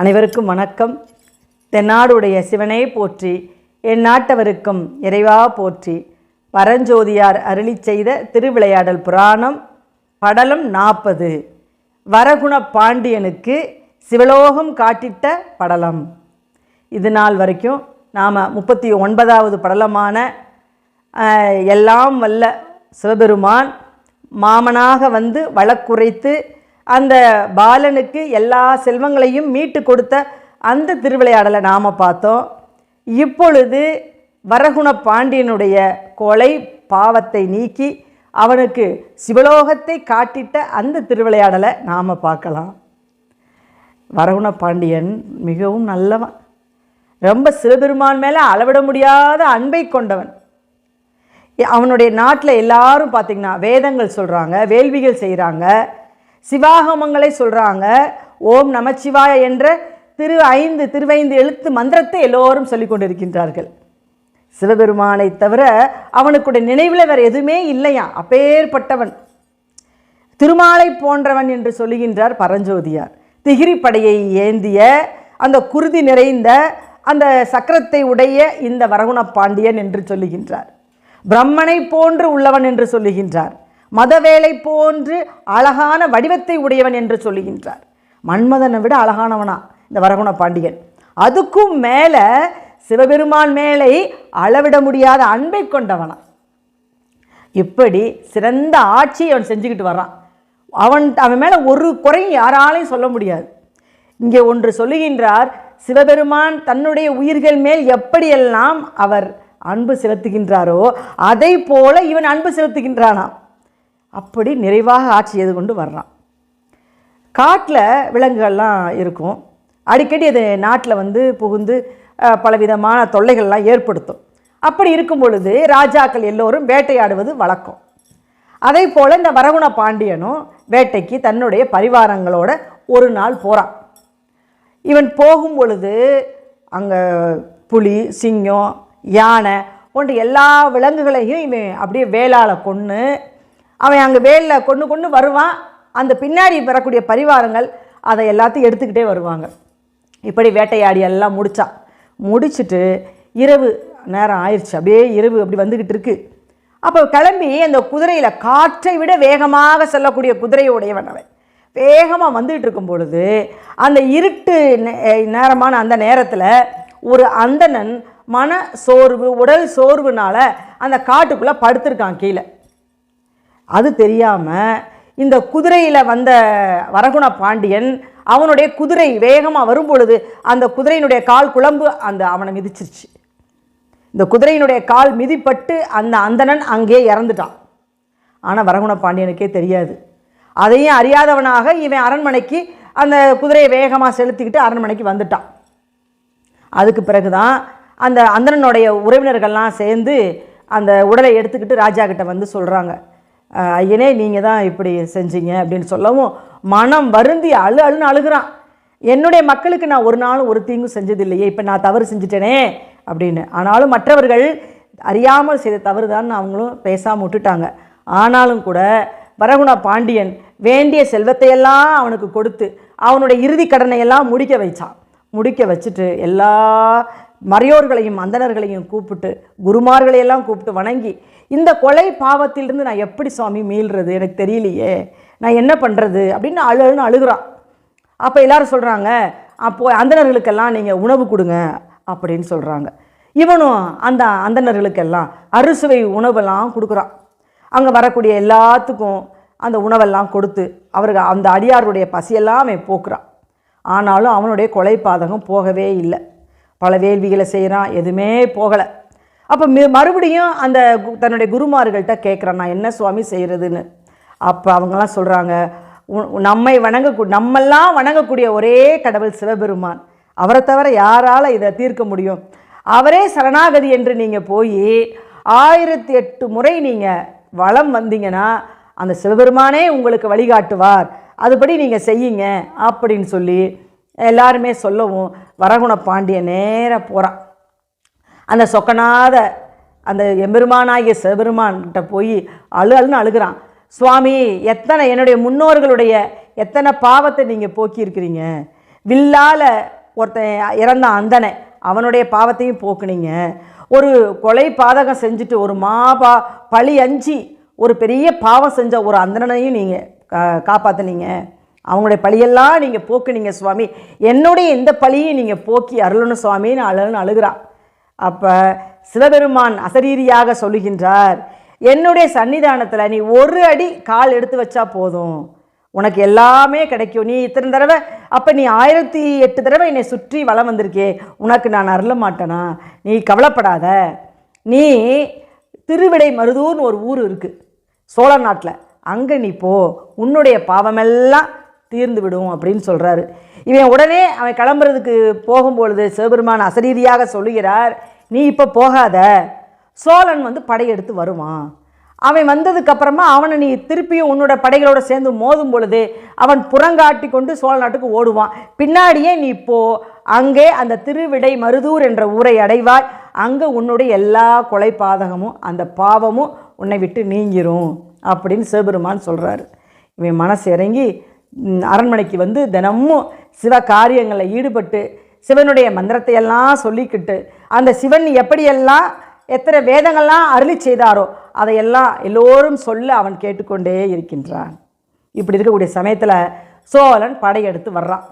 அனைவருக்கும் வணக்கம். தென்னாடுடைய சிவனே போற்றி என் நாட்டவருக்கும் இறைவா போற்றி. பரஞ்சோதியார் அருளி செய்த திருவிளையாடல் புராணம் படலம் நாற்பது வரகுண பாண்டியனுக்கு சிவலோகம் காட்டிட்ட படலம். இது நாள் வரைக்கும் நாம் முப்பத்தி ஒன்பதாவது படலமான எல்லாம் வல்ல சிவபெருமான் மாமனாக வந்து வழக்குரைத்து அந்த பாலனுக்கு எல்லா செல்வங்களையும் மீட்டு கொடுத்த அந்த திருவிளையாடலை நாம் பார்த்தோம். இப்பொழுது வரகுண பாண்டியனுடைய கொலை பாவத்தை நீக்கி அவனுக்கு சிவலோகத்தை காட்டிட்ட அந்த திருவிளையாடலை நாம் பார்க்கலாம். வரகுண பாண்டியன் மிகவும் நல்லவன். ரொம்ப சிவபெருமான் மேலே அளவிட முடியாத அன்பை கொண்டவன். அவனுடைய நாட்டில் எல்லாரும் பார்த்திங்கன்னா வேதங்கள் சொல்கிறாங்க வேள்விகள் செய்கிறாங்க சிவாகமங்களை சொல்கிறாங்க ஓம் நமச்சிவாய என்ற திரு ஐந்து திருவைந்து எழுத்து மந்திரத்தை எல்லோரும் சொல்லிக் கொண்டிருக்கின்றார்கள். சிவபெருமானை தவிர அவனுக்குடைய நினைவில் வேறு எதுவுமே இல்லையா? அப்பேற்பட்டவன். திருமாலை போன்றவன் என்று சொல்லுகின்றார் பரஞ்சோதியார். திகிரி படையை ஏந்திய அந்த குருதி நிறைந்த அந்த சக்கரத்தை உடைய இந்த வரகுண பாண்டியன் என்று சொல்லுகின்றார். பிரம்மனை போன்று உள்ளவன் என்று சொல்லுகின்றார். மதவேலை போன்று அழகான வடிவத்தை உடையவன் என்று சொல்லுகின்றார். மன்மதனை விட அழகானவனா இந்த வரகுண பாண்டியன். அதுக்கும் மேலே சிவபெருமான் மேலே அளவிட முடியாத அன்பை கொண்டவனா. இப்படி சிறந்த ஆட்சியை அவன் செஞ்சுக்கிட்டு வர்றான். அவன் அவன் மேலே ஒரு குறையும் யாராலையும் சொல்ல முடியாது. இங்கே ஒன்று சொல்லுகின்றார் சிவபெருமான் தன்னுடைய உயிர்கள் மேல் எப்படியெல்லாம் அவர் அன்பு செலுத்துகின்றாரோ அதை போல இவன் அன்பு செலுத்துகின்றானாம். அப்படி நிறைவாக ஆட்சி செய்து கொண்டு வர்றான். காட்டில் விலங்குகள்லாம் இருக்கும். அடிக்கடி அது நாட்டில் வந்து புகுந்து பலவிதமான தொல்லைகள்லாம் ஏற்படுத்தும். அப்படி இருக்கும் பொழுது ராஜாக்கள் எல்லோரும் வேட்டையாடுவது வழக்கம். அதே போல் இந்த வரகுண பாண்டியனும் வேட்டைக்கு தன்னுடைய பரிவாரங்களோட ஒரு நாள் போகிறான் இவன் போகும் பொழுது அங்கே புலி சிங்கம் யானை போன்ற எல்லா விலங்குகளையும் இவன் அப்படியே வேளாளை கொன்று அவன் அங்கே வேலில் கொண்டு கொண்டு வருவான். அந்த பின்னாடி வரக்கூடிய பரிவாரங்கள் அதை எல்லாத்தையும் எடுத்துக்கிட்டே வருவாங்க. இப்படி வேட்டையாடி எல்லாம் முடித்தான் முடிச்சிட்டு இரவு நேரம் ஆயிடுச்சு அப்படியே இரவு அப்படி வந்துக்கிட்டு இருக்கு. அப்போ கிளம்பி அந்த குதிரையில் காற்றை விட வேகமாக செல்லக்கூடிய குதிரையுடையவன் அவன். வேகமாக வந்துகிட்டு இருக்கும் பொழுது அந்த இருட்டு நேரமான அந்த நேரத்தில் ஒரு அந்தணன் மன சோர்வு உடல் சோர்வுனால அந்த காட்டுக்குள்ளே படுத்திருக்கான் கீழே. அது தெரியாமல் இந்த குதிரையில் வந்த வரகுண பாண்டியன் அவனுடைய குதிரை வேகமாக வரும் பொழுது அந்த குதிரையினுடைய கால் குழம்பு அந்த அவனை மிதிச்சிருச்சு. இந்த குதிரையினுடைய கால் மிதிப்பட்டு அந்த அந்தணன் அங்கே இறந்துட்டான். ஆனால் வரகுண பாண்டியனுக்கே தெரியாது. அதையும் அறியாதவனாக இவன் அரண்மனைக்கு அந்த குதிரையை வேகமாக செலுத்திக்கிட்டு அரண்மனைக்கு வந்துட்டான். அதுக்கு பிறகு தான் அந்த அந்தணனுடைய உறவினர்கள்லாம் சேர்ந்து அந்த உடலை எடுத்துக்கிட்டு ராஜா கிட்ட வந்து சொல்கிறாங்க ஐயனே நீங்கள் தான் இப்படி செஞ்சீங்க அப்படின்னு சொல்லவும் மனம் வருந்தி அழு அழுன்னு அழுகிறான். என்னுடைய மக்களுக்கு நான் ஒரு நாளும் ஒரு தீங்கும் செஞ்சதில்லையே இப்போ நான் தவறு செஞ்சுட்டேனே அப்படின்னு. ஆனாலும் மற்றவர்கள் அறியாமல் செய்த தவறு தான் அவங்களும் பேசாமல் விட்டுட்டாங்க. ஆனாலும் கூட வரகுணா பாண்டியன் வேண்டிய செல்வத்தையெல்லாம் அவனுக்கு கொடுத்து அவனுடைய இறுதி கடனை எல்லாம் முடிக்க வைச்சான். முடிக்க வச்சுட்டு எல்லா மறையோர்களையும் அந்தணர்களையும் கூப்பிட்டு குருமார்களையெல்லாம் கூப்பிட்டு வணங்கி இந்த கொலை பாவத்திலிருந்து நான் எப்படி சுவாமி மீள்றது? எனக்கு தெரியலையே. நான் என்ன பண்ணுறது அப்படின்னு அழுன்னு அழுகிறான். அப்போ எல்லாரும் சொல்கிறாங்க அப்போ அந்தணர்களுக்கெல்லாம் நீங்கள் உணவு கொடுங்க அப்படின்னு சொல்கிறாங்க இவனும் அந்த அந்தணர்களுக்கெல்லாம் அறுசுவை உணவெல்லாம் கொடுக்குறான். அங்கே வரக்கூடிய எல்லாத்துக்கும் அந்த உணவெல்லாம் கொடுத்து அவர்கள் அந்த அடியாருடைய பசியெல்லாம் அவன் போக்குறான். ஆனாலும் அவனுடைய கொலை பாதகம் போகவே இல்லை. பல வேள்விகளை செய்கிறான் எதுவுமே போகலை. அப்போ மி- மறுபடியும் அந்த கு- தன்னுடைய குருமார்கள்ட்ட கேட்குறேன் நான் என்ன சுவாமி செய்கிறதுன்னு அப்போ அவங்கெல்லாம் சொல்கிறாங்க நம்மை வணங்கக்கூ நம்மெல்லாம் வணங்கக்கூடிய ஒரே கடவுள் சிவபெருமான். அவரை தவிர யாரால் இதை தீர்க்க முடியும்? அவரே சரணாகதி என்று நீங்கள் போய் ஆயிரத்தி எட்டு முறை நீங்கள் வலம் வந்தீங்கன்னா அந்த சிவபெருமானே உங்களுக்கு வழிகாட்டுவார். அதுபடி நீங்கள் செய்யுங்க அப்படின்னு சொல்லி எல்லாருமே சொல்லவும் வரகுண பாண்டியன் நேராக போகிறான் அந்த சொக்கநாத அந்த எம்பெருமானாகிய சிவபெருமான்கிட்ட போய் அழு அழுன்னு அழுகிறான். சுவாமி எத்தனை என்னுடைய முன்னோர்களுடைய எத்தனை பாவத்தை நீங்கள் போக்கியிருக்கிறீங்க? வில்லால் ஒருத்தன் இறந்த அந்தனை அவனுடைய பாவத்தையும் போக்குனீங்க. ஒரு கொலை பாதகம் செஞ்சுட்டு ஒரு மாபா பழி அஞ்சு ஒரு பெரிய பாவம் செஞ்ச ஒரு அந்தனையும் நீங்கள் கா காப்பாற்றுனீங்க அவங்களுடைய பழியெல்லாம் நீங்கள் போக்குனீங்க சுவாமி. என்னுடைய இந்த பழியும் நீங்கள் போக்கி அருளணும் சுவாமின்னு அழுன்னு அழுகிறான். அப்போ சிவபெருமான் அசரீரியாக சொல்லுகின்றார் என்னுடைய சன்னிதானத்தில் நீ ஒரு அடி கால் எடுத்து வச்சா போதும். உனக்கு எல்லாமே கிடைக்கும். நீ இத்தனை தடவை அப்போ நீ ஆயிரத்தி எட்டு தடவை என்னை சுற்றி வளம் வந்திருக்கே. உனக்கு நான் அருள மாட்டேனா? நீ கவலைப்படாத. நீ திருவிடை மருதூர்னு ஒரு ஊர் இருக்குது சோழ நாட்டில். அங்கே நீ போ. உன்னுடைய பாவமெல்லாம் தீர்ந்து விடும் அப்படின்னு சொல்கிறாரு இவன் உடனே அவன் கிளம்புறதுக்கு போகும்பொழுது சிவபெருமான் அசரீதியாக சொல்லுகிறார் நீ இப்போ போகாத. சோழன் வந்து படையெடுத்து வருவான். அவன் வந்ததுக்கப்புறமா அவனை நீ திருப்பியும் உன்னோட படைகளோடு சேர்ந்து மோதும் பொழுது அவன் புறங்காட்டி கொண்டு சோழ நாட்டுக்கு ஓடுவான். பின்னாடியே நீ போ. அங்கே அந்த திருவிடை மருதூர் என்ற ஊரை அடைவாய். அங்கே உன்னுடைய எல்லா கொலை பாதகமும் அந்த பாவமும் உன்னை விட்டு நீங்கிரும். அப்படின்னு சிவபெருமான் சொல்கிறாரு இவன் மனசு இறங்கி அரண்மனைக்கு வந்து தினமும் சிவ காரியங்களில் ஈடுபட்டு சிவனுடைய மந்திரத்தை எல்லாம் சொல்லிக்கிட்டு அந்த சிவன் எப்படியெல்லாம் எத்தனை வேதங்கள்லாம் அருளி செய்தாரோ அதையெல்லாம் எல்லோரும் சொல்ல அவன் கேட்டுக்கொண்டே இருக்கின்றான். இப்படி இருக்கக்கூடிய சமயத்தில் சோழன் படையெடுத்து வர்றான்.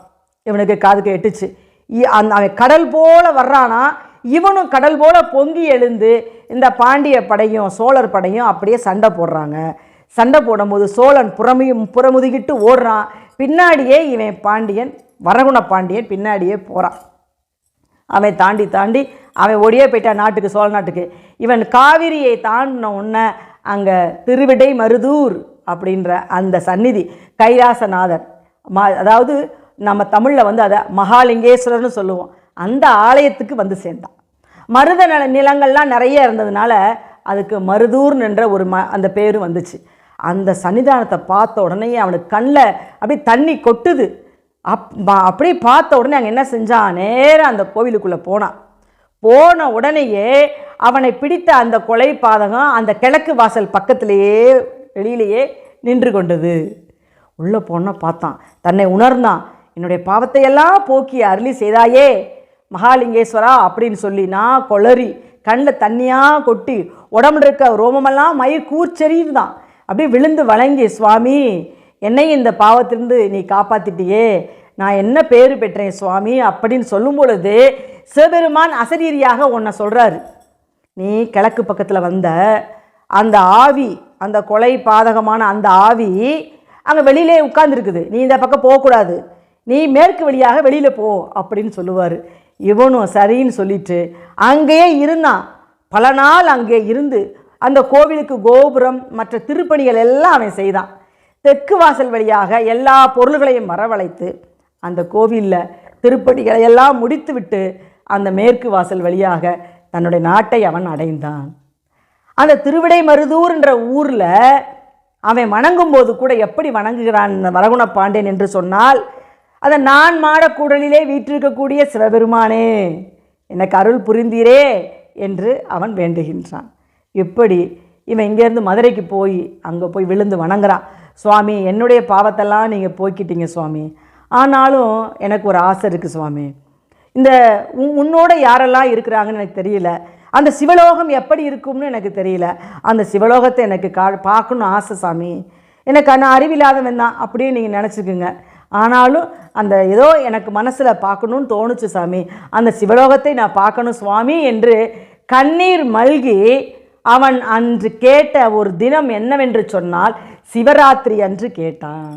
இவனுக்கு காதுக்கு எட்டுச்சு இ- அந்த அவன் கடல் போல வர்றானா இவனும் கடல் போல் பொங்கி எழுந்து இந்த பாண்டிய படையும் சோழர் படையும் அப்படியே சண்டை போடுறாங்க. சண்டை போடும்போது சோழன் புறமையும் புறமுதுகிட்டு ஓடுறான். பின்னாடியே இவன் பாண்டியன் வரகுண பாண்டியன் பின்னாடியே போகிறான் அவன் தாண்டி தாண்டி அவன் ஒடியே போயிட்டான் நாட்டுக்கு சோழ நாட்டுக்கு. இவன் காவிரியை தாண்டின உடனே அங்கே திருவிடை மருதூர் அப்படின்ற அந்த சந்நிதி கைலாசநாதர். ம அதாவது நம்ம தமிழில் வந்து அதை மகாலிங்கேஸ்வரர்னு சொல்லுவோம். அந்த ஆலயத்துக்கு வந்து சேர்ந்தான். மருத நில நிலங்கள்லாம் நிறைய இருந்ததுனால அதுக்கு மருதூர் என்ற ஒரு ம அந்த பேர் வந்துச்சு. அந்த சன்னிதானத்தை பார்த்த உடனே அவனுக்கு கண்ணில் அப்படியே தண்ணி கொட்டுது. அப் அப்படியே பார்த்த உடனே அங்கே என்ன செஞ்சான் நேராக அந்த கோவிலுக்குள்ளே போனான் போன உடனேயே அவனை பிடித்த அந்த கொலை பாதகம் அந்த கிழக்கு வாசல் பக்கத்திலேயே வெளியிலேயே நின்று கொண்டது. உள்ளே போன பார்த்தான். தன்னை உணர்ந்தான். என்னுடைய பாவத்தையெல்லாம் போக்கி அருளி செய்தாயே மகாலிங்கேஸ்வரா அப்படின்னு சொல்லி நான் கொளறி கண்ணில் தண்ணியாக கொட்டி உடம்புல இருக்க ரோமமெல்லாம் மயிர் கூர்ச்செறியுதான் அப்படியே விழுந்து வழங்கி சுவாமி என்னை இந்த பாவத்திலிருந்து நீ காப்பாத்திட்டியே. நான் என்ன பேர் பெற்றேன் சுவாமி? அப்படின்னு சொல்லும் பொழுது சிவபெருமான் அசரீரியாக உன்னை சொல்கிறாரு நீ கிழக்கு பக்கத்தில் வந்த அந்த ஆவி அந்த கொலை பாதகமான அந்த ஆவி அங்கே வெளியிலே உட்கார்ந்துருக்குது. நீ இந்த பக்கம் போகக்கூடாது. நீ மேற்கு வழியாக வெளியில் போ அப்படின்னு சொல்லுவார். இவனும் சரின்னு சொல்லிட்டு அங்கேயே இருந்தான். பல நாள் அங்கே இருந்து அந்த கோவிலுக்கு கோபுரம் மற்ற திருப்பணிகள் எல்லாம் அவன் செய்தான். தெற்கு வாசல் வழியாக எல்லா பொருள்களையும் வரவழைத்து அந்த கோவிலில் திருப்பணிகளை எல்லாம் முடித்துவிட்டு அந்த மேற்கு வாசல் வழியாக தன்னுடைய நாட்டை அவன் அடைந்தான். அந்த திருவிடை மருதூர்ன்ற ஊரில் அவன் வணங்கும் போது கூட எப்படி வணங்குகிறான் இந்த வரகுண பாண்டியன் என்று சொன்னால் அந்த நான் மாடக்கூடலிலே வீற்றிருக்கக்கூடிய சிவபெருமானே எனக்கு அருள் புரிந்தீரே என்று அவன் வேண்டுகின்றான். இப்படி இவன் இங்கேருந்து மதுரைக்கு போய் அங்கே போய் விழுந்து வணங்குறான்? சுவாமி என்னுடைய பாவத்தெல்லாம் நீங்கள் போய்க்கிட்டீங்க சுவாமி. ஆனாலும் எனக்கு ஒரு ஆசை இருக்குது சுவாமி. இந்த உன்னோட யாரெல்லாம் இருக்கிறாங்கன்னு எனக்கு தெரியல. அந்த சிவலோகம் எப்படி இருக்கும்னு எனக்கு தெரியல. அந்த சிவலோகத்தை எனக்கு கா பார்க்கணும்னு ஆசை சாமி. எனக்கு நான் அறிவில்லாதவன் தான் அப்படியே நீங்கள் நினச்சிக்கோங்க. ஆனாலும் அந்த ஏதோ எனக்கு மனசில் பார்க்கணும்னு தோணுச்சு சாமி. அந்த சிவலோகத்தை நான் பார்க்கணும் சுவாமி என்று கண்ணீர் மல்கி அவன் அன்று கேட்ட ஒரு தினம் என்னவென்று சொன்னால் சிவராத்திரி அன்று கேட்டான்.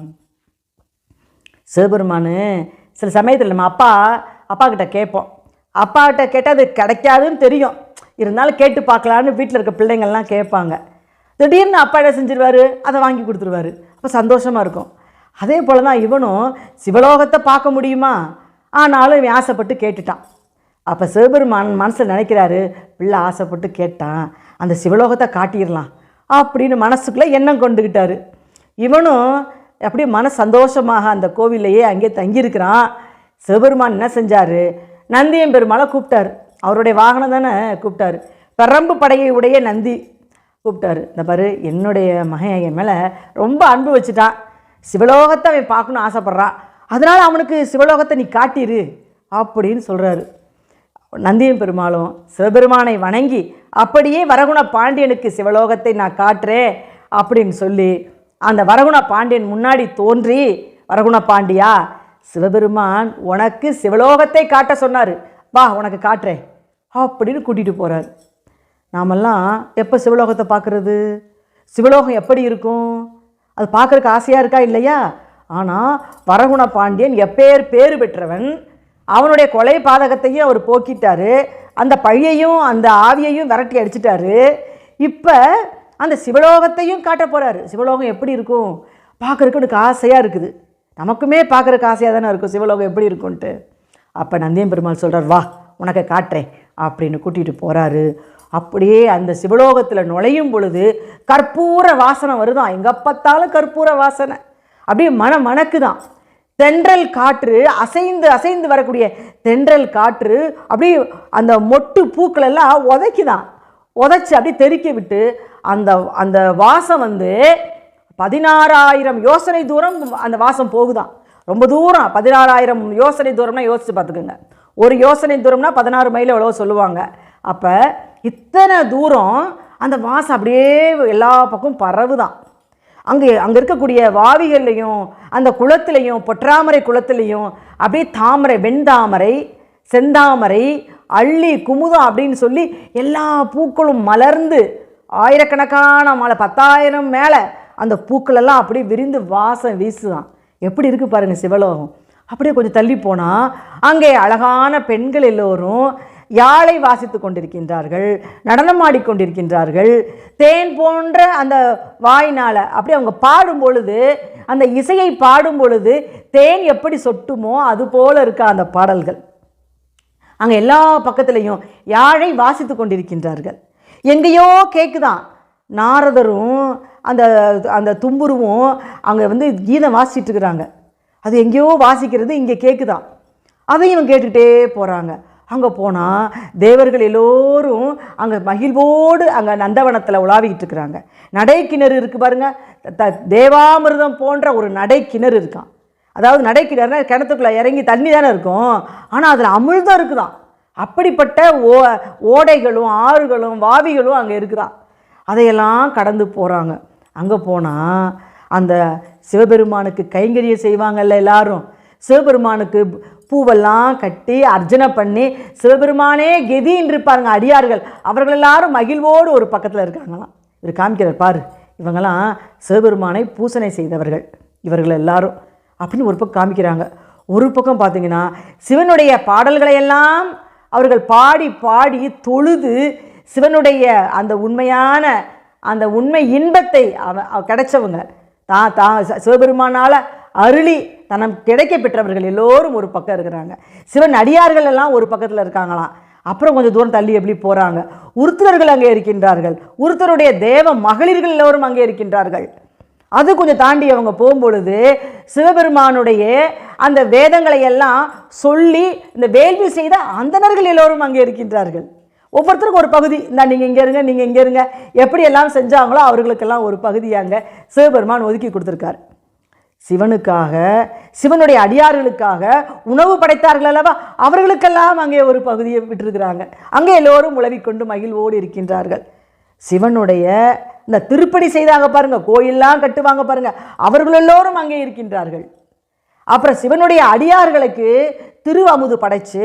சிவபெருமானு சில சமயத்தில் நம்ம அப்பா அப்பா கிட்ட கேட்போம். அப்பா கிட்ட கேட்டால் அது கிடைக்காதுன்னு தெரியும். இருந்தாலும் கேட்டு பார்க்கலான்னு வீட்டில் இருக்க பிள்ளைங்கள்லாம் கேட்பாங்க. திடீர்னு அப்பா என்ன செஞ்சிருவார்? அதை வாங்கி கொடுத்துருவாரு. அப்போ சந்தோஷமாக இருக்கும். அதே போல் தான் இவனும் சிவலோகத்தை பார்க்க முடியுமா? ஆனாலும் இவன் ஆசைப்பட்டு கேட்டுட்டான். அப்போ சிவபெருமான் மனசில் நினைக்கிறாரு பிள்ளை ஆசைப்பட்டு கேட்டான். அந்த சிவலோகத்தை காட்டிடலாம் அப்படின்னு மனசுக்குள்ளே எண்ணம் கொண்டுக்கிட்டாரு இவனும் அப்படியே மன சந்தோஷமாக அந்த கோவில்லையே அங்கே தங்கியிருக்கிறான். சிவபெருமான் என்ன செஞ்சார்? நந்தியம் பெருமாளை கூப்பிட்டாரு. அவருடைய வாகனம் தானே கூப்பிட்டாரு. பெரம்பு படையை உடைய நந்தி கூப்பிட்டாரு. இந்த பாரு என்னுடைய மகன் என் மேலே ரொம்ப அன்பு வச்சுட்டான். சிவலோகத்தை அவன் பார்க்கணும்னு ஆசைப்பட்றான். அதனால் அவனுக்கு சிவலோகத்தை நீ காட்டிரு அப்படின்னு சொல்கிறாரு நந்தியம் பெருமாளும் சிவபெருமானை வணங்கி அப்படியே வரகுண பாண்டியனுக்கு சிவலோகத்தை நான் காட்டுறேன் அப்படின்னு சொல்லி அந்த வரகுண பாண்டியன் முன்னாடி தோன்றி வரகுண பாண்டியா சிவபெருமான் உனக்கு சிவலோகத்தை காட்ட சொன்னார். வா உனக்கு காட்டுறேன் அப்படின்னு கூட்டிகிட்டு போகிறார் நாமெல்லாம் எப்போ சிவலோகத்தை பார்க்குறது சிவலோகம் எப்படி இருக்கும்? அது பார்க்குறக்கு ஆசையாக இருக்கா இல்லையா? ஆனால் வரகுண பாண்டியன் எப்பேர் பேறு பெற்றவன் அவனுடைய கொலை பாதகத்தையும் அவர் போக்கிட்டாரு. அந்த பழியையும் அந்த ஆவியையும் விரட்டி அடிச்சிட்டாரு. இப்போ அந்த சிவலோகத்தையும் காட்ட போகிறாரு சிவலோகம் எப்படி இருக்கும்? பார்க்குறக்கு எனக்கு ஆசையாக இருக்குது. நமக்குமே பார்க்குறக்கு ஆசையாக தானே இருக்கும் சிவலோகம் எப்படி இருக்கும்ன்ட்டு. அப்போ நந்தியம் பெருமாள் சொல்கிறார் வா உனக்கு காட்டுறேன் அப்படின்னு கூட்டிகிட்டு போகிறாரு அப்படியே அந்த சிவலோகத்தில் நுழையும் பொழுது கற்பூர வாசனை வருதான். எங்கே பார்த்தாலும் கற்பூர வாசனை. அப்படியே மன மணக்குதான். தென்றல் காற்று அசைந்து அசைந்து வரக்கூடிய தென்றல் காற்று அப்படியே அந்த மொட்டு பூக்கள் எல்லாம் உதைக்குதான். உதைச்சி அப்படியே தெறிக்க விட்டு அந்த அந்த வாசம் வந்து பதினாறாயிரம் யோசனை தூரம் அந்த வாசம் போகுதான். ரொம்ப தூரம் பதினாறாயிரம் யோசனை தூரம்னா யோசித்து பார்த்துக்குங்க. ஒரு யோசனை தூரம்னா பதினாறு மைல் எவ்வளோ சொல்லுவாங்க. அப்போ இத்தனை தூரம் அந்த வாசம் அப்படியே எல்லா பக்கம் பரவுதான். அங்கே அங்கே இருக்கக்கூடிய வாவிகள்லையும் அந்த குளத்துலையும் பொற்றாமரை குளத்துலையும் அப்படியே தாமரை வெண்தாமரை செந்தாமரை அள்ளி குமுதம் அப்படின்னு சொல்லி எல்லா பூக்களும் மலர்ந்து ஆயிரக்கணக்கான மலை பத்தாயிரம் மேலே அந்த பூக்களெல்லாம் அப்படியே விரிந்து வாசம் வீசுதான். எப்படி இருக்குது பாருங்கள் சிவலோகம். அப்படியே கொஞ்சம் தள்ளி போனால் அங்கே அழகான பெண்கள் எல்லோரும் யாழை வாசித்து கொண்டிருக்கின்றார்கள் நடனம் ஆடிக்கொண்டிருக்கின்றார்கள். தேன் போன்ற அந்த வாயினால் அப்படி அவங்க பாடும் பொழுது அந்த இசையை பாடும் பொழுது தேன் எப்படி சொட்டுமோ அது போல இருக்க அந்த பாடல்கள். அங்கே எல்லா பக்கத்துலேயும் யாழை வாசித்து கொண்டிருக்கின்றார்கள். எங்கேயோ கேட்குதான் நாரதரும் அந்த அந்த தும்புருவும் அங்கே வந்து கீதம் வாசிச்சுட்டு இருக்கிறாங்க. அது எங்கேயோ வாசிக்கிறது இங்கே கேட்குதான் அதையும் கேட்டுக்கிட்டே போகிறாங்க அங்கே போனால் தேவர்கள் எல்லோரும் அங்கே மகிழ்வோடு அங்கே நந்தவனத்தில் உலாவிக்கிட்டு இருக்கிறாங்க. நடை கிணறு இருக்குது பாருங்க. த தேவாமிர்தம் போன்ற ஒரு நடை கிணறு இருக்கான் அதாவது நடை கிணறுனா கிணத்துக்குள்ளே இறங்கி தண்ணி தானே இருக்கும். ஆனால் அதில் அமிழ்தம் இருக்குதாம். அப்படிப்பட்ட ஓ ஓடைகளும் ஆறுகளும் வாவிகளும் அங்கே இருக்குதான் அதையெல்லாம் கடந்து போகிறாங்க அங்கே போனால் அந்த சிவபெருமானுக்கு கைங்கரியம் செய்வாங்கல்ல எல்லாரும். சிவபெருமானுக்கு பூவெல்லாம் கட்டி அர்ச்சனை பண்ணி சிவபெருமானே கெதின்னு இருப்பாருங்க அடியார்கள். அவர்கள் எல்லாரும் மகிழ்வோடு ஒரு பக்கத்தில் இருக்காங்களாம். இவர் காமிக்கிறார் பாரு இவங்கெல்லாம் சிவபெருமானை பூசனை செய்தவர்கள். இவர்கள் எல்லாரும் அப்படின்னு ஒரு பக்கம் காமிக்கிறாங்க. ஒரு பக்கம் பார்த்தீங்கன்னா சிவனுடைய பாடல்களையெல்லாம் அவர்கள் பாடி பாடி தொழுது சிவனுடைய அந்த உண்மையான அந்த உண்மை இன்பத்தை அவ கிடைச்சவங்க. தான் தான் சிவபெருமானால் அருளி தனம் கிடைக்க பெற்றவர்கள் எல்லோரும் ஒரு பக்கம் இருக்கிறாங்க. சிவன் அடியார்கள் எல்லாம் ஒரு பக்கத்தில் இருக்காங்களாம். அப்புறம் கொஞ்சம் தூரம் தள்ளி எப்படி போகிறாங்க உருத்திரர்கள் அங்கே இருக்கின்றார்கள். உருத்தருடைய தேவ மகளிர்கள் எல்லோரும் அங்கே இருக்கின்றார்கள். அது கொஞ்சம் தாண்டி அவங்க போகும்பொழுது சிவபெருமானுடைய அந்த வேதங்களை எல்லாம் சொல்லி இந்த வேள்வி செய்த அந்தணர்கள் எல்லோரும் அங்கே இருக்கின்றார்கள். ஒவ்வொருத்தருக்கும் ஒரு பகுதி இந்த நீங்கள் இங்கே இருங்க நீங்கள் இங்கே இருங்க. எப்படி எல்லாம் செஞ்சாங்களோ அவர்களுக்கெல்லாம் ஒரு பகுதியாங்க. சிவபெருமான் ஒதுக்கி கொடுத்துருக்காரு. சிவனுக்காக சிவனுடைய அடியார்களுக்காக உணவு படைத்தார்கள் அல்லவா? அவர்களுக்கெல்லாம் அங்கே ஒரு பகுதியை விட்டிருக்கிறாங்க. அங்கே எல்லோரும் உழவிக்கொண்டு மகிழ்வோடு இருக்கின்றார்கள். சிவனுடைய இந்த திருப்பணி செய்தாங்க பாருங்கள் கோயிலெல்லாம் கட்டுவாங்க பாருங்கள் அவர்கள் எல்லோரும் அங்கே இருக்கின்றார்கள். அப்புறம் சிவனுடைய அடியார்களுக்கு திரு அமுது படைச்சு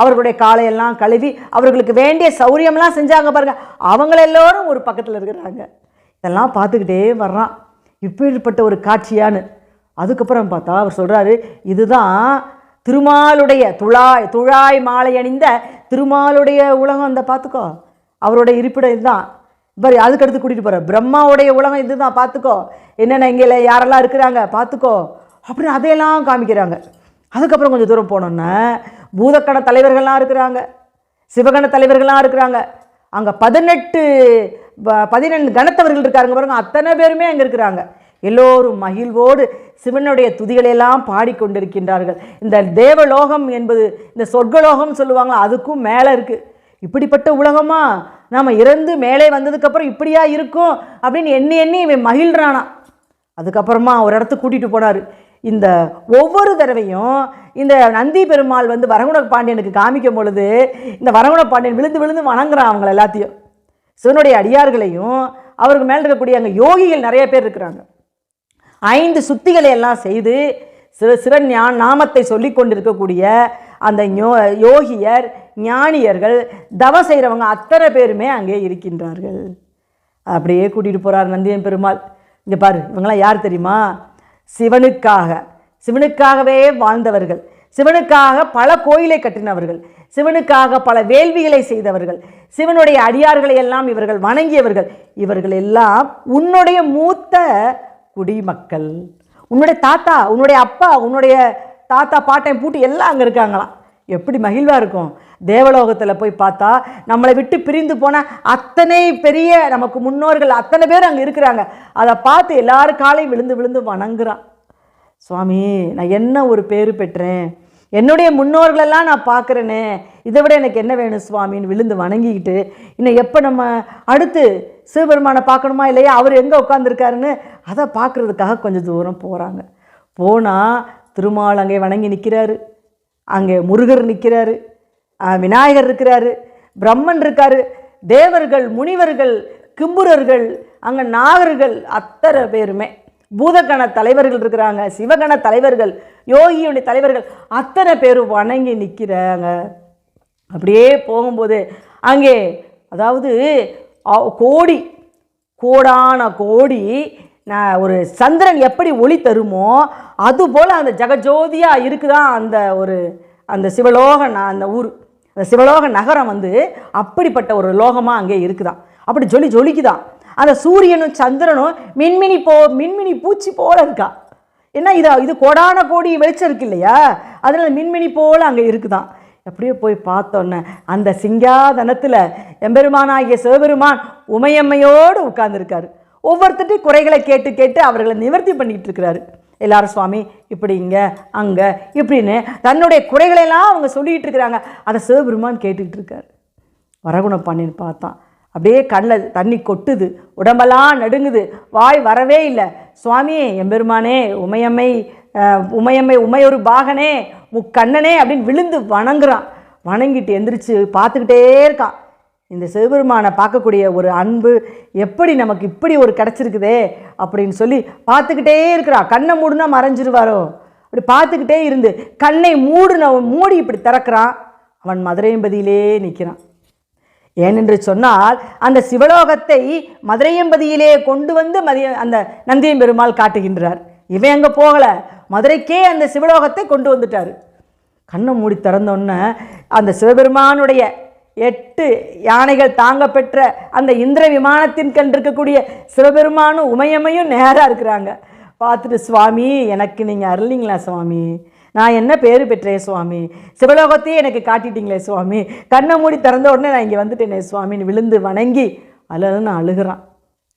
அவர்களுடைய காலையெல்லாம் கழுவி அவர்களுக்கு வேண்டிய சௌரியம்லாம் செஞ்சாங்க பாருங்கள் அவங்கள எல்லோரும் ஒரு பக்கத்தில் இருக்கிறாங்க. இதெல்லாம் பார்த்துக்கிட்டே வர்றான். இப்படிப்பட்ட ஒரு காட்சியான்னு அதுக்கப்புறம் பார்த்தா அவர் சொல்கிறாரு இதுதான் திருமாலுடைய துழாய் துழாய் மாலை அணிந்த திருமாலுடைய உலகம் அந்த பார்த்துக்கோ அவருடைய இருப்பிடம் இதுதான். பாரு அதுக்கடுத்து கூட்டிகிட்டு போகிற பிரம்மாவுடைய உலகம் இதுதான் பார்த்துக்கோ என்னென்ன இங்கே யாரெல்லாம் இருக்கிறாங்க பார்த்துக்கோ அப்படின்னு அதையெல்லாம் காமிக்கிறாங்க. அதுக்கப்புறம் கொஞ்சம் தூரம் போனோன்னே பூதக்கண தலைவர்கள்லாம் இருக்கிறாங்க. சிவகண தலைவர்கள்லாம் இருக்கிறாங்க. அங்கே பதினெட்டு ப- பதினெண்டு கணத்தவர்கள் இருக்காருங்க பாருங்க அத்தனை பேருமே அங்கே இருக்கிறாங்க. எல்லோரும் மகிழ்வோடு சிவனுடைய துதிகளையெல்லாம் பாடிக்கொண்டிருக்கின்றார்கள். இந்த தேவலோகம் என்பது இந்த சொர்க்கலோகம் சொல்லுவாங்க அதுக்கும் மேலே இருக்குது இப்படிப்பட்ட உலகமா? நாம் இறந்து மேலே வந்ததுக்கப்புறம் இப்படியா இருக்கும் அப்படின்னு எண்ணி எண்ணி இவன் மகிழ்றானா? அதுக்கப்புறமா ஒரு இடத்துக்கு கூட்டிகிட்டு போனார். இந்த ஒவ்வொரு தடவையும் இந்த நந்தி பெருமாள் வந்து வரகுண பாண்டியனுக்கு காமிக்கும் பொழுது இந்த வரகுண பாண்டியன் விழுந்து விழுந்து வணங்குறான் அவங்கள எல்லாத்தையும். சிவனுடைய அடியார்களையும் அவருக்கு மேலே இருக்கக்கூடிய அங்கே யோகிகள் நிறைய பேர் இருக்கிறாங்க. ஐந்து சுத்திகளை எல்லாம் செய்து சிவ சிவன் ஞா நாமத்தை சொல்லி கொண்டிருக்கக்கூடிய அந்த ஞோ யோகியர் ஞானியர்கள் தவம் செய்கிறவங்க அத்தனை பேருமே அங்கே இருக்கின்றார்கள். அப்படியே கூட்டிகிட்டு போகிறார் நந்தியன் பெருமாள். இங்கே பாரு இவங்களாம் யார் தெரியுமா? சிவனுக்காக. சிவனுக்காகவே வாழ்ந்தவர்கள். சிவனுக்காக பல கோயிலை கட்டினவர்கள். சிவனுக்காக பல வேள்விகளை செய்தவர்கள். சிவனுடைய அடியார்களை எல்லாம் இவர்கள் வணங்கியவர்கள். இவர்கள் எல்லாம் உன்னுடைய மூத்த குடிமக்கள். உன்னுடைய தாத்தா உன்னுடைய அப்பா உன்னுடைய தாத்தா பாட்டன் பூட்டி எல்லாம் அங்கே இருக்காங்களாம். எப்படி மகிழ்வாக இருக்கும்? தேவலோகத்தில் போய் பார்த்தா நம்மளை விட்டு பிரிந்து போன அத்தனை பெரிய நமக்கு முன்னோர்கள் அத்தனை பேர் அங்கே இருக்கிறாங்க. அதை பார்த்து எல்லாரும் காலையும் விழுந்து விழுந்து வணங்குறான். சுவாமி நான் என்ன ஒரு பேர் பெற்றேன்? என்னுடைய முன்னோர்களெல்லாம் நான் பார்க்குறேனே. இதை விட எனக்கு என்ன வேணும் சுவாமின்னு விழுந்து வணங்கிக்கிட்டு இன்னும் எப்போ நம்ம அடுத்து சிவபெருமானை பார்க்கணுமா இல்லையா? அவர் எங்கே உட்காந்துருக்காருன்னு அதை பார்க்குறதுக்காக கொஞ்சம் தூரம் போகிறாங்க போனால் திருமால் அங்கே வணங்கி நிற்கிறாரு அங்கே முருகர் நிற்கிறாரு விநாயகர் இருக்கிறாரு. பிரம்மன் இருக்காரு. தேவர்கள் முனிவர்கள் கிம்புரர்கள் அங்கே நாகர்கள் அத்தனை பேருமே. பூதகண தலைவர்கள் இருக்கிறாங்க சிவகண தலைவர்கள் யோகியுடைய தலைவர்கள் அத்தனை பேரும் வணங்கி நிற்கிறாங்க அப்படியே போகும்போது அங்கே அதாவது கோடி கோடான கோடி நான் ஒரு சந்திரன் எப்படி ஒளி தருமோ அதுபோல் அந்த ஜெகஜோதியாக இருக்குதான் அந்த ஒரு அந்த சிவலோக அந்த ஊர் அந்த சிவலோக நகரம் வந்து அப்படிப்பட்ட ஒரு லோகமாக அங்கே இருக்குதான் அப்படி ஜொலி ஜொலிக்குதான் அந்த சூரியனும் சந்திரனும் மின்மினி போ மின்மினி பூச்சி போல இருக்கா. என்ன இது இது கோடான கோடி வெளிச்சம் இருக்கு இல்லையா? அதனால் மின்மினி போல் அங்கே இருக்குதான் அப்படியே போய் பார்த்தோன்னே அந்த சிங்காதனத்தில் எம்பெருமானாகிய சிவபெருமான் உமையம்மையோடு உட்கார்ந்துருக்காரு. ஒவ்வொருத்தட்டையும் குறைகளை கேட்டு கேட்டு அவர்களை நிவர்த்தி பண்ணிக்கிட்டு இருக்கிறாரு. எல்லாரும் சுவாமி இப்படி இங்கே அங்கே இப்படின்னு தன்னுடைய குறைகளெல்லாம் அவங்க சொல்லிகிட்டு இருக்கிறாங்க. அதை சிவபெருமான் கேட்டுக்கிட்டு இருக்காரு. வரகுண பண்ணின்னு பார்த்தான். அப்படியே கண்ணில் தண்ணி கொட்டுது. உடம்பெல்லாம் நடுங்குது. வாய் வரவே இல்லை. சுவாமி எம்பெருமானே உமையம்மை உமையம்மை உமையொரு பாகனே முக்கண்ணனே அப்படின்னு விழுந்து வணங்குறான். வணங்கிட்டு எந்திரிச்சு பார்த்துக்கிட்டே இருக்கான் இந்த சிவபெருமானை பார்க்கக்கூடிய ஒரு அன்பு எப்படி நமக்கு இப்படி ஒரு கிடச்சிருக்குதே அப்படின்னு சொல்லி பார்த்துக்கிட்டே இருக்கிறான் கண்ணை மூடுனா மறைஞ்சிருவாரோ? அப்படி பார்த்துக்கிட்டே இருந்து கண்ணை மூடுன மூடி இப்படி திறக்கிறான். அவன் மதுரையம்பதியிலே நிற்கிறான் ஏனென்று சொன்னால் அந்த சிவலோகத்தை மதுரையம்பதியிலே கொண்டு வந்து மதிய அந்த நந்தியம் பெருமாள் காட்டுகின்றார். இவன் அங்கே போகலை? மதுரைக்கே அந்த சிவலோகத்தை கொண்டு வந்துட்டார். கண்ணை மூடி திறந்தோன்னே அந்த சிவபெருமானுடைய எட்டு யானைகள் தாங்க பெற்ற அந்த இந்திர விமானத்தின் கண் இருக்கக்கூடிய சிவபெருமானும் உமையம்மையும் நேராக இருக்கிறாங்க. பார்த்துட்டு சுவாமி எனக்கு நீங்கள் அருளிங்களா சுவாமி? நான் என்ன பேர் பெற்றேன் சுவாமி? சிவலோகத்தையே எனக்கு காட்டிட்டீங்களே சுவாமி? கண்ணை மூடி திறந்த உடனே நான் இங்கே வந்துட்டேனே சுவாமின்னு விழுந்து வணங்கி அலன்னு அழுகிறான்.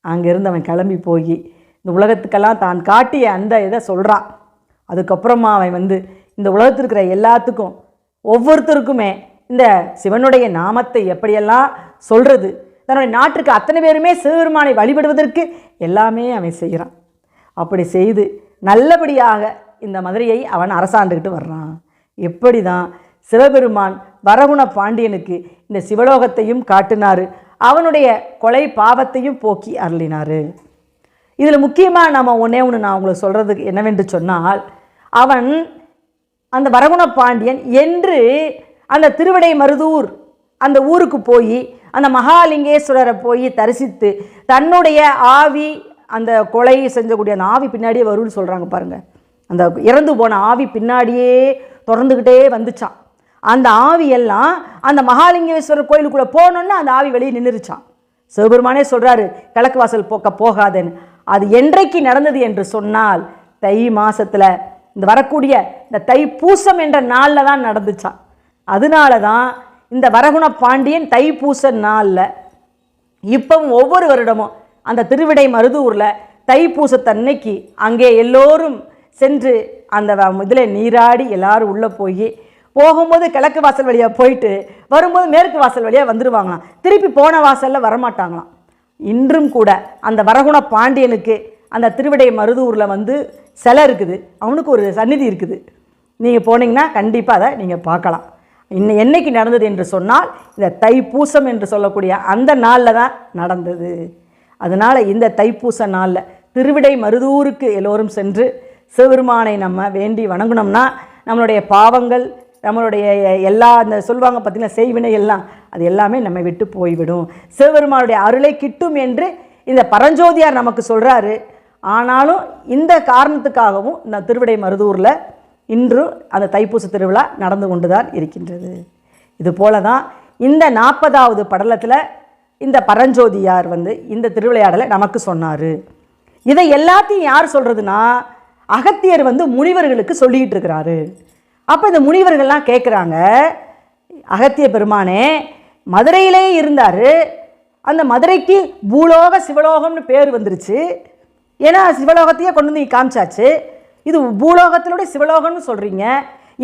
அங்கேருந்து அவன் கிளம்பி போய் இந்த உலகத்துக்கெல்லாம் தான் காட்டிய அந்த இதை சொல்கிறான் அதுக்கப்புறமா அவன் வந்து இந்த உலகத்தில் இருக்கிற எல்லாத்துக்கும் ஒவ்வொருத்தருக்குமே இந்த சிவனுடைய நாமத்தை எப்படியெல்லாம் சொல்கிறது தன்னுடைய நாட்டுக்கு அத்தனை பேருமே சிவபெருமானை வழிபடுவதற்கு எல்லாமே அவன் செய்கிறான். அப்படி செய்து நல்லபடியாக இந்த மதுரையை அவன் அரசாண்டுக்கிட்டு வர்றான். எப்படி தான் சிவபெருமான் வரகுண பாண்டியனுக்கு இந்த சிவலோகத்தையும் காட்டினார் அவனுடைய கொலை பாவத்தையும் போக்கி அருளினார். இதில் முக்கியமாக நம்ம ஒன்றே ஒன்று நான் உங்களுக்கு சொல்கிறதுக்கு என்னவென்று சொன்னால் அவன் அந்த வரகுண பாண்டியன் என்று அந்த திருவிடை மருதூர் அந்த ஊருக்கு போய் அந்த மகாலிங்கேஸ்வரரை போய் தரிசித்து தன்னுடைய ஆவி அந்த கொலை செஞ்சக்கூடிய அந்த ஆவி பின்னாடியே வரும்னு சொல்கிறாங்க பாருங்கள் அந்த இறந்து போன ஆவி பின்னாடியே தொடர்ந்துக்கிட்டே வந்துச்சான். அந்த ஆவியெல்லாம் அந்த மகாலிங்கேஸ்வரர் கோயிலுக்குள்ளே போனோன்னே அந்த ஆவி வெளியே நின்றுச்சான் சிவபெருமானே சொல்கிறாரு கிழக்கு வாசல் போக்க போகாதேன்னு. அது என்றைக்கு நடந்தது என்று சொன்னால் தை மாதத்தில் இந்த வரக்கூடிய இந்த தை பூசம் என்ற நாளில் தான் நடந்துச்சான் அதனால தான் இந்த வரகுண பாண்டியன் தை பூச நாளில் இப்பவும் ஒவ்வொரு வருடமும் அந்த திருவிடை மருதூரில் தை பூசத்தன்னைக்கு அங்கே எல்லோரும் சென்று அந்த இதில் நீராடி எல்லாரும் உள்ளே போய் போகும்போது கிழக்கு வாசல் வழியாக போயிட்டு வரும்போது மேற்கு வாசல் வழியாக வந்துடுவாங்களாம் திருப்பி போன வாசலில் வரமாட்டாங்களாம். இன்றும் கூட அந்த வரகுண பாண்டியனுக்கு அந்த திருவிடை மருதூரில் வந்து சிலை இருக்குது. அவனுக்கு ஒரு சந்நிதி இருக்குது. நீங்கள் போனீங்கன்னா கண்டிப்பாக அதை நீங்கள் பார்க்கலாம். இன்னும் என்னைக்கு நடந்தது என்று சொன்னால் இந்த தைப்பூசம் என்று சொல்லக்கூடிய அந்த நாளில் தான் நடந்தது. அதனால் இந்த தைப்பூச நாளில் திருவிடை மருதூருக்கு எல்லோரும் சென்று சிவபெருமானை நம்ம வேண்டி வணங்கினோம்னா நம்மளுடைய பாவங்கள் நம்மளுடைய எல்லா இந்த சொல்லுவாங்க பார்த்தீங்கன்னா செய்வினை எல்லாம் அது எல்லாமே நம்மை விட்டு போய்விடும். சிவபெருமானுடைய அருளை கிட்டும் என்று இந்த பரஞ்சோதியார் நமக்கு சொல்கிறாரு ஆனாலும் இந்த காரணத்துக்காகவும் இந்த திருவிடை மருதூரில் இன்று அந்த தைப்பூச திருவிழா நடந்து கொண்டு தான் இருக்கின்றது. இது போல தான் இந்த நாற்பதாவது படலத்தில் இந்த பரஞ்சோதியார் வந்து இந்த திருவிளையாடலை நமக்கு சொன்னார். இதை எல்லாத்தையும் யார் சொல்கிறதுனா அகத்தியர் வந்து முனிவர்களுக்கு சொல்லிக்கிட்டு இருக்கிறாரு. அப்போ இந்த முனிவர்கள்லாம் கேட்குறாங்க அகத்திய பெருமானே மதுரையிலே இருந்தார் அந்த மதுரைக்கு பூலோக சிவலோகம்னு பேர் வந்துருச்சு. ஏன்னா சிவலோகத்தையே கொண்டு வந்து காமிச்சாச்சு. இது பூலோகத்திலோட சிவலோகம்னு சொல்கிறீங்க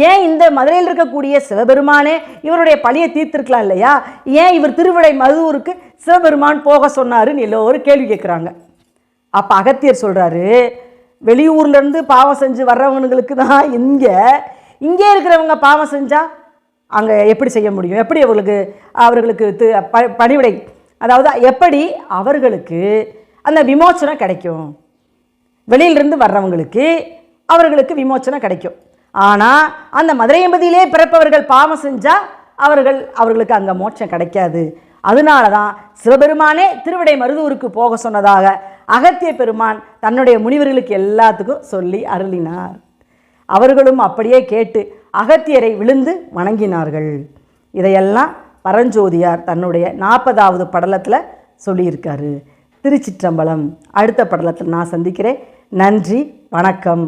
ஏன் இந்த மதுரையில் இருக்கக்கூடிய சிவபெருமானே இவருடைய பழியை தீர்த்திருக்கலாம் இல்லையா? ஏன் இவர் திருவிடை மதுவூருக்கு சிவபெருமான் போக சொன்னாருன்னு எல்லோரும் கேள்வி கேட்குறாங்க அப்போ அகத்தியர் சொல்கிறாரு வெளியூர்லேருந்து பாவம் செஞ்சு வர்றவங்களுக்கு தான் இங்கே இங்கே இருக்கிறவங்க பாவம் செஞ்சால் அங்கே எப்படி செய்ய முடியும்? எப்படி அவர்களுக்கு அவர்களுக்கு த ப- பணிவிடை? அதாவது எப்படி அவர்களுக்கு அந்த விமோச்சனம் கிடைக்கும்? வெளியிலிருந்து வர்றவங்களுக்கு அவர்களுக்கு விமோச்சனம் கிடைக்கும். ஆனால் அந்த மதுரையம்பதியிலே பிறப்பவர்கள் பாவம் செஞ்சால் அவர்கள் அவர்களுக்கு அங்கே மோட்சம் கிடைக்காது. அதனால தான் சிவபெருமானே திருவிடை மருதூருக்கு போக சொன்னதாக அகத்திய பெருமான் தன்னுடைய முனிவர்களுக்கு எல்லாத்துக்கும் சொல்லி அருளினார். அவர்களும் அப்படியே கேட்டு அகத்தியரை விழுந்து வணங்கினார்கள். இதையெல்லாம் பரஞ்சோதியார் தன்னுடைய நாற்பதாவது படலத்தில் சொல்லியிருக்காரு. திருச்சிற்றம்பலம் அடுத்த படலத்தில் நான் சந்திக்கிறேன். நன்றி வணக்கம்.